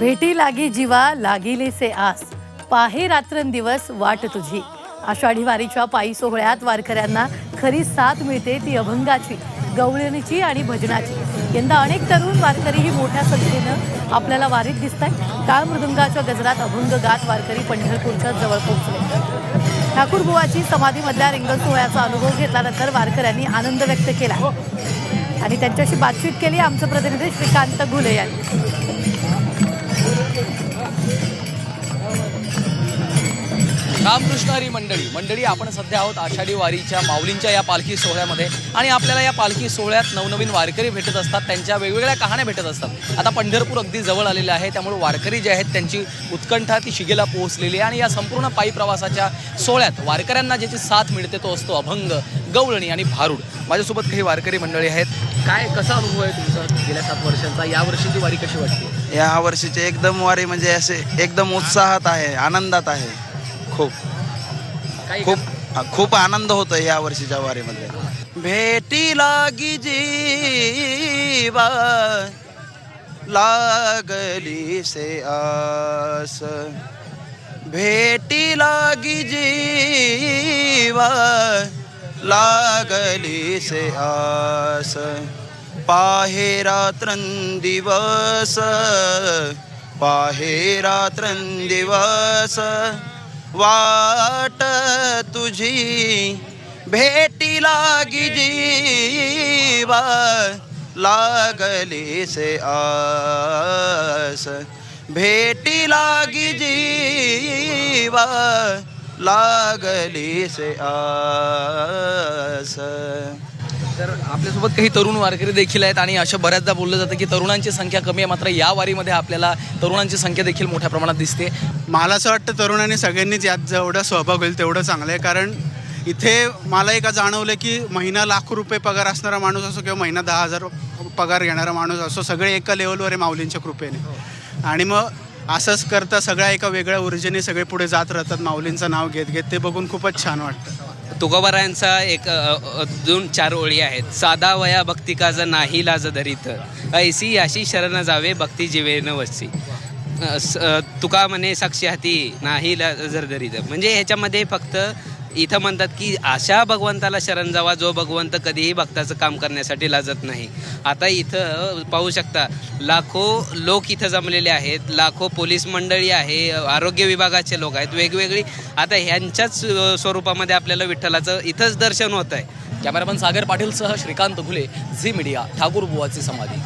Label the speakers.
Speaker 1: भेटी लागी जीवा लागिले से आस. पाहे रात्रंदिवस वाट तुझी. आषाढी वारीच्या पायी सोहळ्यात वारकऱ्यांना खरी साथ मिळते ती अभंगाची गवळणीची आणि भजनाची. यंदा अनेक तरुण वारकरीही मोठ्या संख्येनं आपल्याला वारीत दिसत आहेत काळ मृदुंगाच्या गजरात अभंग गात वारकरी पंढरपूरच्या जवळ पोहोचले. ठाकूर बुवाची समाधीमधल्या रिंगण सोहळ्याचा अनुभव घेतल्यानंतर वारकऱ्यांनी आनंद व्यक्त केला. आणि त्यांच्याशी बातचीत केली आमचे प्रतिनिधी श्रीकांत घुले यांनी.
Speaker 2: रामकृष्ण हरी मंडळी. मंडळी आपण सध्या आहोत आषाढी वारीच्या माऊलींच्या या पालखी सोहळ्यामध्ये. आणि आपल्याला या पालखी सोहळ्यात नवनवीन वारकरी भेटत असतात. त्यांच्या वेगवेगळ्या कहाण्या भेटत असतात. आता पंढरपूर अगदी जवळ आलेलं आहे. त्यामुळे वारकरी जे आहेत त्यांची उत्कंठा ती शिगेला पोहोचलेली आहे. आणि या संपूर्ण पायी प्रवासाच्या सोहळ्यात वारकऱ्यांना ज्याची साथ मिळते तो असतो अभंग गवळणी आणि भारूड. माझ्यासोबत काही वारकरी मंडळी आहेत. काय कसा अनुभव आहे तुमचा गेल्या सात वर्षांचा? या वर्षीची वारी कशी वाटते?
Speaker 3: या वर्षीचे एकदम वारी म्हणजे असे एकदम उत्साहात आहे आनंदात आहे. खूप.
Speaker 2: काही
Speaker 3: खूप खूप आनंद होतो या वर्षीच्या वारीमध्ये. भेटी लागी जीवा लागली से आस. भेटी लागी जीवा लागली से आस. पाहे रात्रंदिवस पाहे रात्रंदिवस वाट तुझी भेटी लागी जीवा लागली से आस। भेटी लागी जीवा लागली से आस.
Speaker 2: तर आपल्यासोबत काही तरुण वारकरी देखील आहेत आणि अशा बऱ्याचदा बोललं जातं की तरुणांची संख्या कमी आहे मात्र या वारीमध्ये आपल्याला तरुणांची संख्या देखील मोठ्या प्रमाणात दिसते.
Speaker 4: मला असं वाटतं तरुणांनी सगळ्यांनीच यात जेवढा सहभाग होईल तेवढं चांगलं आहे. कारण इथे मला एक जाणवलं की महिना लाखो रुपये पगार असणारा माणूस असो किंवा महिना दहा हजार पगार घेणारा माणूस असो सगळे एका लेवलवर आहे माऊलींच्या कृपेने. आणि मग असंच करता सगळ्या एका वेगळ्या ऊर्जेने सगळे पुढे जात राहतात. माऊलींचं नाव घेत घेत ते बघून खूपच छान वाटतं.
Speaker 5: तुकोबारायांचा एक दोन चार ओळी आहेत. साधा वया भक्ती काज नाही लाज धरीत. ऐसी अशी शरण जावे भक्ती जीवेन वसी तुका म्हणे साक्षी हाती नाही लाज धरीत. म्हणजे ह्याच्यामध्ये फक्त इथं म्हणतात की अशा भगवंताला शरण जावा जो भगवंत कधीही भक्ताचं काम करण्यासाठी लाजत नाही. आता इथं पाहू शकता लाखो लोक इथं जमलेले आहेत लाखो पोलीस मंडळी आहे आरोग्य विभागाचे लोक आहेत वेगवेगळी आता ह्यांच्याच स्वरूपामध्ये आपल्याला विठ्ठलाचं इथंच दर्शन होत आहे.
Speaker 2: कॅमेरामन सागर पाटीलसह श्रीकांत घुले झी मीडिया ठाकूर बुवाची समाधी.